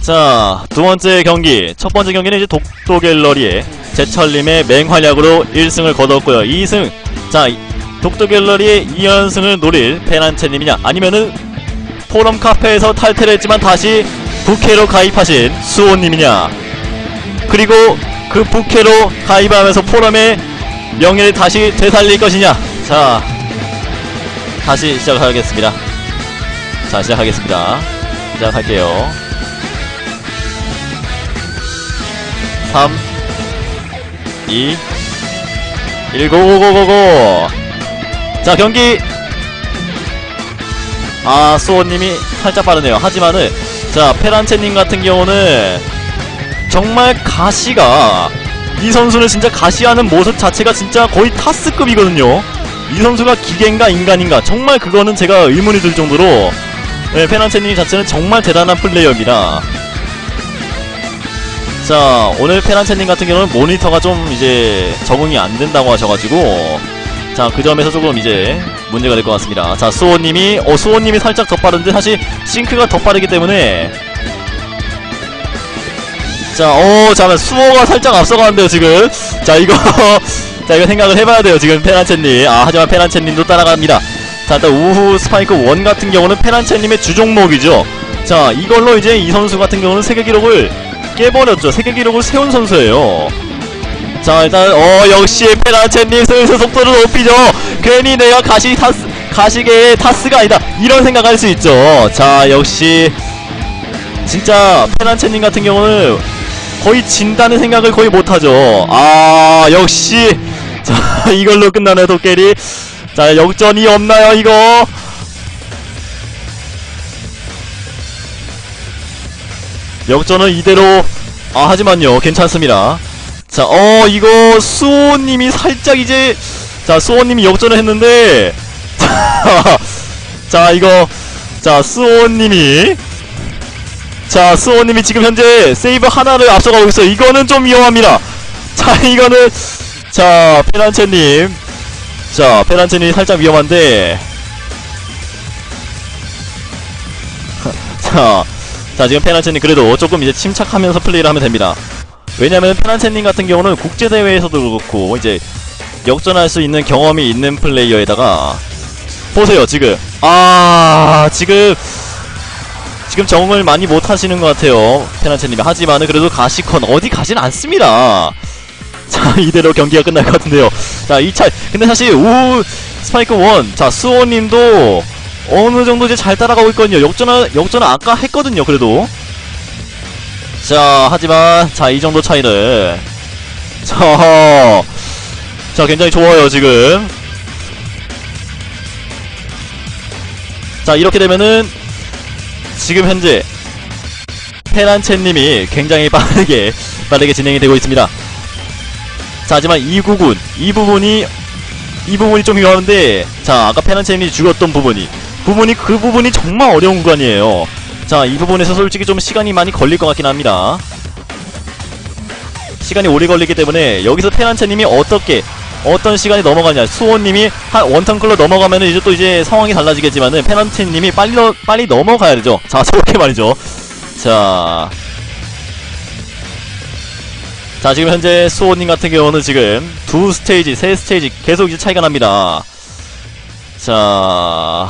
자, 두 번째 경기. 첫 번째 경기는 이제 독도 갤러리의 제철님의 맹활약으로 1승을 거뒀고요. 2승. 자, 이- 독도 갤러리의 2연승을 노릴 페란체님이냐? 아니면은 포럼 카페에서 탈퇴를 했지만 다시 부캐로 가입하신 수호님이냐? 그리고 그 부캐로 가입하면서 포럼의 명예를 다시 되살릴 것이냐? 자, 다시 시작하겠습니다. 자, 시작하겠습니다. 시작할게요. 3 2 1 고고고고고. 자 경기. 아 수호님이 살짝 빠르네요. 하지만은 자 페란체님 같은 경우는 정말 가시가 이 선수는 진짜 가시하는 모습 자체가 진짜 거의 타스급이거든요. 이 선수가 기계인가 인간인가. 정말 그거는 제가 의문이 들 정도로 네, 페란체님 자체는 정말 대단한 플레이어입니다 자 오늘 페란체님 같은 경우는 모니터가 좀 이제 적응이 안 된다고 하셔가지고 자 그 점에서 조금 이제 문제가 될 것 같습니다. 자 수호님이 어 수호님이 살짝 더 빠른데 사실 싱크가 더 빠르기 때문에. 자어 잠깐 수호가 살짝 앞서가는데요 지금. 자 이거 자 이거 생각을 해봐야 돼요 지금 페란체님. 아 하지만 페란체님도 따라갑니다. 자 일단 우후 스파이크 1 같은 경우는 페란체님의 주종목이죠 자 이걸로 이제 이 선수 같은 경우는 세계 기록을 깨버렸죠. 세계 기록을 세운 선수예요. 자 일단 어 역시 페라체님 슬슬 속도를 높이죠. 괜히 내가 가시 타스 가시계의 타스가 아니다 이런 생각할 수 있죠. 자 역시 진짜 페란체님 같은 경우는 거의 진다는 생각을 거의 못하죠. 아 역시 자 이걸로 끝나네 도깨리. 자 역전이 없나요 이거? 역전은 이대로. 아 하지만요 괜찮습니다. 자 어 이거 수호님이 살짝 이제 자 수호님이 역전을 했는데 자, 자 이거 자 수호님이 자 수호님이 지금 현재 세이브 하나를 앞서가고 있어요. 이거는 좀 위험합니다. 자 이거는 자 페란체님. 자 페란체님이 살짝 위험한데. 자 자 지금 페란체님 그래도 조금 이제 침착하면서 플레이를 하면 됩니다. 왜냐면 페란체님 같은 경우는 국제대회에서도 그렇고 이제 역전할 수 있는 경험이 있는 플레이어에다가 보세요 지금. 아 지금 지금 적응을 많이 못하시는 것 같아요 페란체님이. 하지만은 그래도 가시컨 어디 가진 않습니다. 자 이대로 경기가 끝날 것 같은데요. 자 2차 근데 사실 우 스파이크 1자 수호님도 어느 정도 이제 잘 따라가고 있거든요. 역전은 역전은 아까 했거든요. 그래도 자 하지만 자 이 정도 차이를 자, 자 굉장히 좋아요 지금. 자 이렇게 되면은 지금 현재 페란체님이 굉장히 빠르게 빠르게 진행이 되고 있습니다. 자 하지만 이 부분 이 부분이 이 부분이 좀 위험한데 자 아까 페란체님이 죽었던 부분이 부분이 그 부분이 정말 어려운 구간이에요. 자 이 부분에서 솔직히 좀 시간이 많이 걸릴 것 같긴 합니다. 시간이 오래 걸리기 때문에 여기서 페란체님이 어떻게 어떤 시간이 넘어가냐. 수호님이 한 원턴클로 넘어가면은 이제 또 이제 상황이 달라지겠지만은 페란체님이 빨리 너, 빨리 넘어가야 되죠. 자 저렇게 말이죠. 자. 자 지금 현재 수호님 같은 경우는 지금 두 스테이지 세 스테이지 계속 이제 차이가 납니다. 자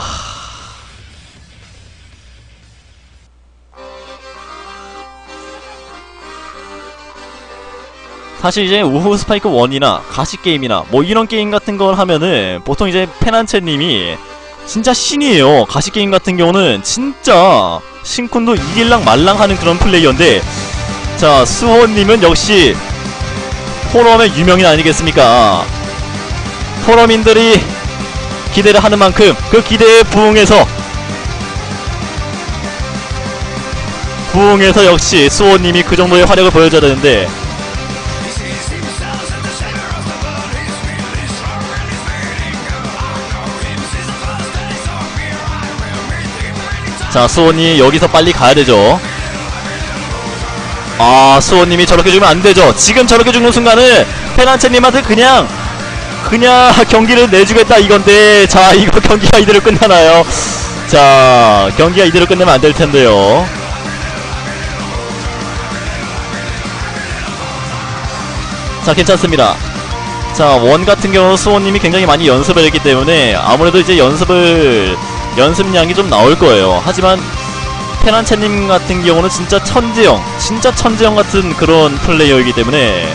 사실 이제 우후 스파이크 1이나 가시 게임이나 뭐 이런 게임 같은 걸 하면은 보통 이제 페난체님이 진짜 신이에요. 가시 게임 같은 경우는 진짜 신쿤도 이길랑 말랑 하는 그런 플레이어인데 자 수호님은 역시 포럼의 유명인 아니겠습니까? 포럼인들이 기대를 하는 만큼 그 기대에 부응해서 부응해서 역시 수호님이 그 정도의 활약을 보여줘야 되는데 자 수호님 여기서 빨리 가야되죠? 아 수호님이 저렇게 죽으면 안되죠? 지금 저렇게 죽는 순간은 페란체님한테 그냥 그냥 경기를 내주겠다 이건데 자 이거 경기가 이대로 끝나나요? 자 경기가 이대로 끝내면 안 될 텐데요. 자 괜찮습니다. 자 원 같은 경우 수호님이 굉장히 많이 연습을 했기 때문에 아무래도 이제 연습을 연습량이 좀 나올 거예요. 하지만 페란체님 같은 경우는 진짜 천재형, 진짜 천재형 같은 그런 플레이어이기 때문에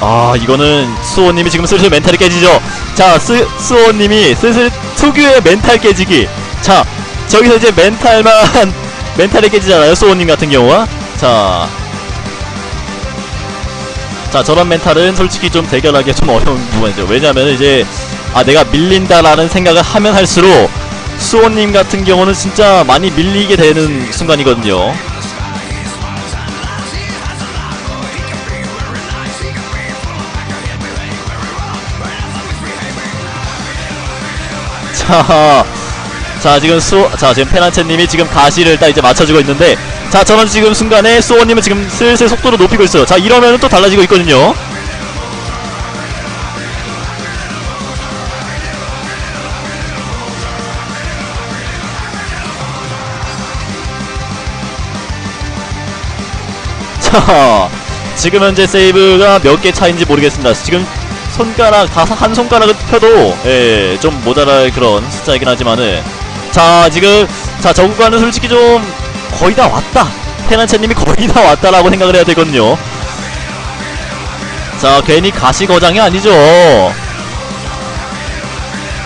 아, 이거는 수호님이 지금 슬슬 멘탈이 깨지죠. 자, 스, 수호님이 슬슬 특유의 멘탈 깨지기. 자, 저기서 이제 멘탈만, 멘탈이 깨지잖아요. 수호님 같은 경우가. 자, 자, 저런 멘탈은 솔직히 좀 대결하기가 좀 어려운 부분이죠. 왜냐면 이제, 아, 내가 밀린다라는 생각을 하면 할수록, 수호님 같은 경우는 진짜 많이 밀리게 되는 순간이거든요. 자, 자, 지금 수, 자, 지금 페란체님이 지금 가시를 딱 이제 맞춰주고 있는데, 자, 저는 지금 순간에 수호님은 지금 슬슬 속도를 높이고 있어요. 자, 이러면 또 달라지고 있거든요. 자, 지금 현재 세이브가 몇 개 차인지 모르겠습니다. 지금 손가락 다섯 한 손가락을 펴도 예, 좀 모자랄 그런 숫자이긴 하지만은 자 지금 자 저구간은 솔직히 좀 거의 다 왔다. 페난체님이 거의 다 왔다라고 생각을 해야 되거든요. 자 괜히 가시거장이 아니죠.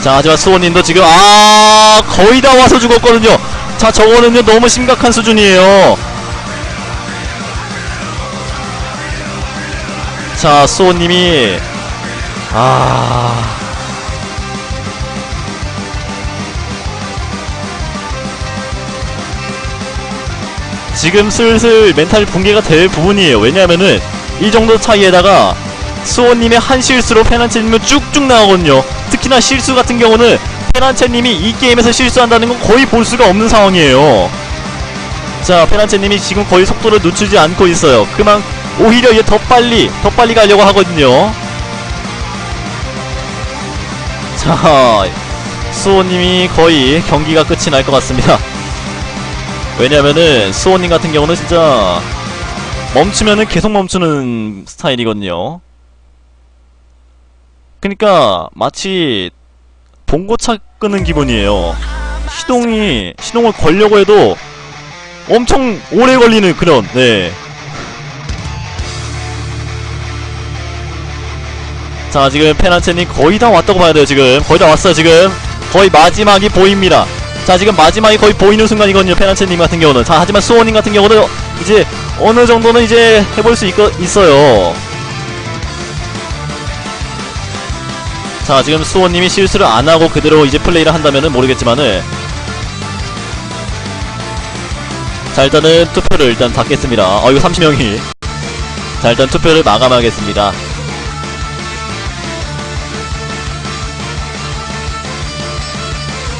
자 하지만 수호님도 지금 아 거의 다 와서 죽었거든요. 자 저거는요 너무 심각한 수준이에요 자 수호님이 아. 지금 슬슬 멘탈 붕괴가 될 부분이에요. 왜냐면은 이 정도 차이에다가 수호님의 한 실수로 페난체님은 쭉쭉 나오거든요. 특히나 실수 같은 경우는 페난체님이 이 게임에서 실수한다는 건 거의 볼 수가 없는 상황이에요. 자, 페난체님이 지금 거의 속도를 늦추지 않고 있어요. 그만 오히려 이제 더 빨리, 더 빨리 가려고 하거든요. 자, 수호님이 거의 경기가 끝이 날 것 같습니다. 왜냐면은 수호님 같은 경우는 진짜 멈추면은 계속 멈추는 스타일이거든요. 그니까 마치 봉고차 끄는 기분이에요. 시동이 시동을 걸려고 해도 엄청 오래 걸리는 그런 네. 자 지금 페난체님 거의 다 왔다고 봐야 돼요 지금. 거의 다 왔어요 지금. 거의 마지막이 보입니다. 자 지금 마지막이 거의 보이는 순간이거든요 페난체님 같은 경우는. 자 하지만 수호님 같은 경우는 이제 어느 정도는 이제 해볼 수 있, 있어요. 자 지금 수호님이 실수를 안하고 그대로 이제 플레이를 한다면은 모르겠지만은. 자 일단은 투표를 일단 닫겠습니다. 어 이거 30명이. 자 일단 투표를 마감하겠습니다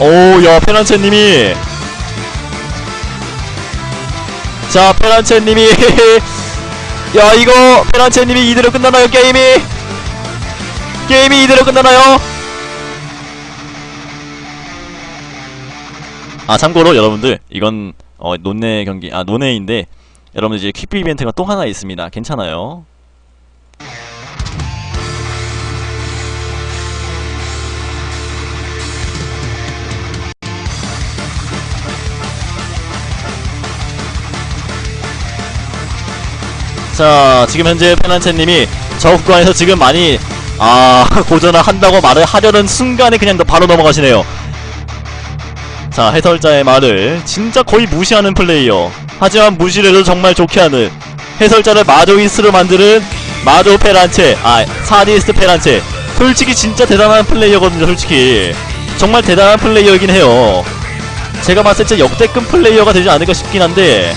오야 페란체님이. 자 페란체님이. 야 이거 페란체님이 이대로 끝나나요 게임이? 게임이 이대로 끝나나요? 아 참고로 여러분들 이건 어 논네 경기 아 논네인데 여러분들 이제 퀵비 이벤트가 또 하나 있습니다. 괜찮아요 자 지금 현재 페난체님이 저 구간에서 지금 많이 아 고전을 한다고 말을 하려는 순간에 그냥 바로 넘어가시네요. 자 해설자의 말을 진짜 거의 무시하는 플레이어. 하지만 무시를 해도 정말 좋게 하는 해설자를 마조이스로 만드는 마조 페란체 아 사디스트 페란체. 솔직히 진짜 대단한 플레이어거든요 솔직히. 정말 대단한 플레이어이긴 해요. 제가 봤을 때 역대급 플레이어가 되지 않을까 싶긴 한데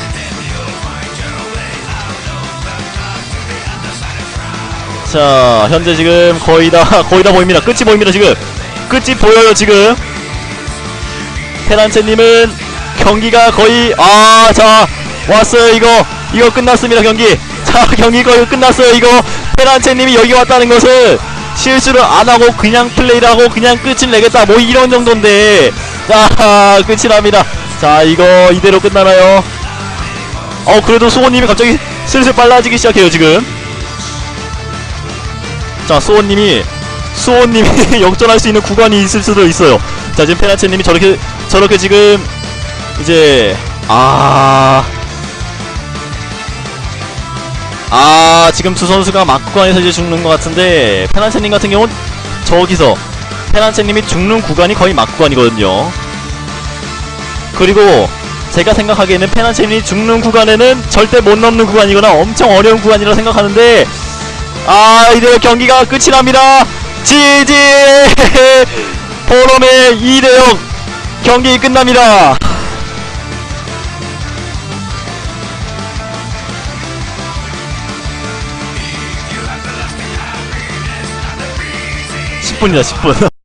자 현재 지금 거의 다 거의 다 보입니다. 끝이 보입니다 지금. 끝이 보여요 지금. 페란체님은 경기가 거의 아 자 왔어요 이거. 이거 끝났습니다 경기. 자 경기 거의 끝났어요 이거. 페란체님이 여기 왔다는 것은 실수를 안하고 그냥 플레이를 하고 그냥 끝을 내겠다 뭐 이런 정도인데. 자 끝이 납니다. 자 이거 이대로 끝나나요? 어 그래도 수호님이 갑자기 슬슬 빨라지기 시작해요 지금 자, 수호님이, 수호님이 역전할 수 있는 구간이 있을 수도 있어요. 자, 지금 페나체님이 저렇게, 저렇게 지금, 이제, 아. 아, 지금 두 선수가 막구간에서 이제 죽는 것 같은데, 페나체님 같은 경우는 저기서, 페나체님이 죽는 구간이 거의 막구간이거든요. 그리고, 제가 생각하기에는 페나체님이 죽는 구간에는 절대 못 넘는 구간이거나 엄청 어려운 구간이라 생각하는데, 아, 이제 경기가 끝이 납니다. 지지! 포럼의 2대0 경기 끝납니다. (10분이다) (10분)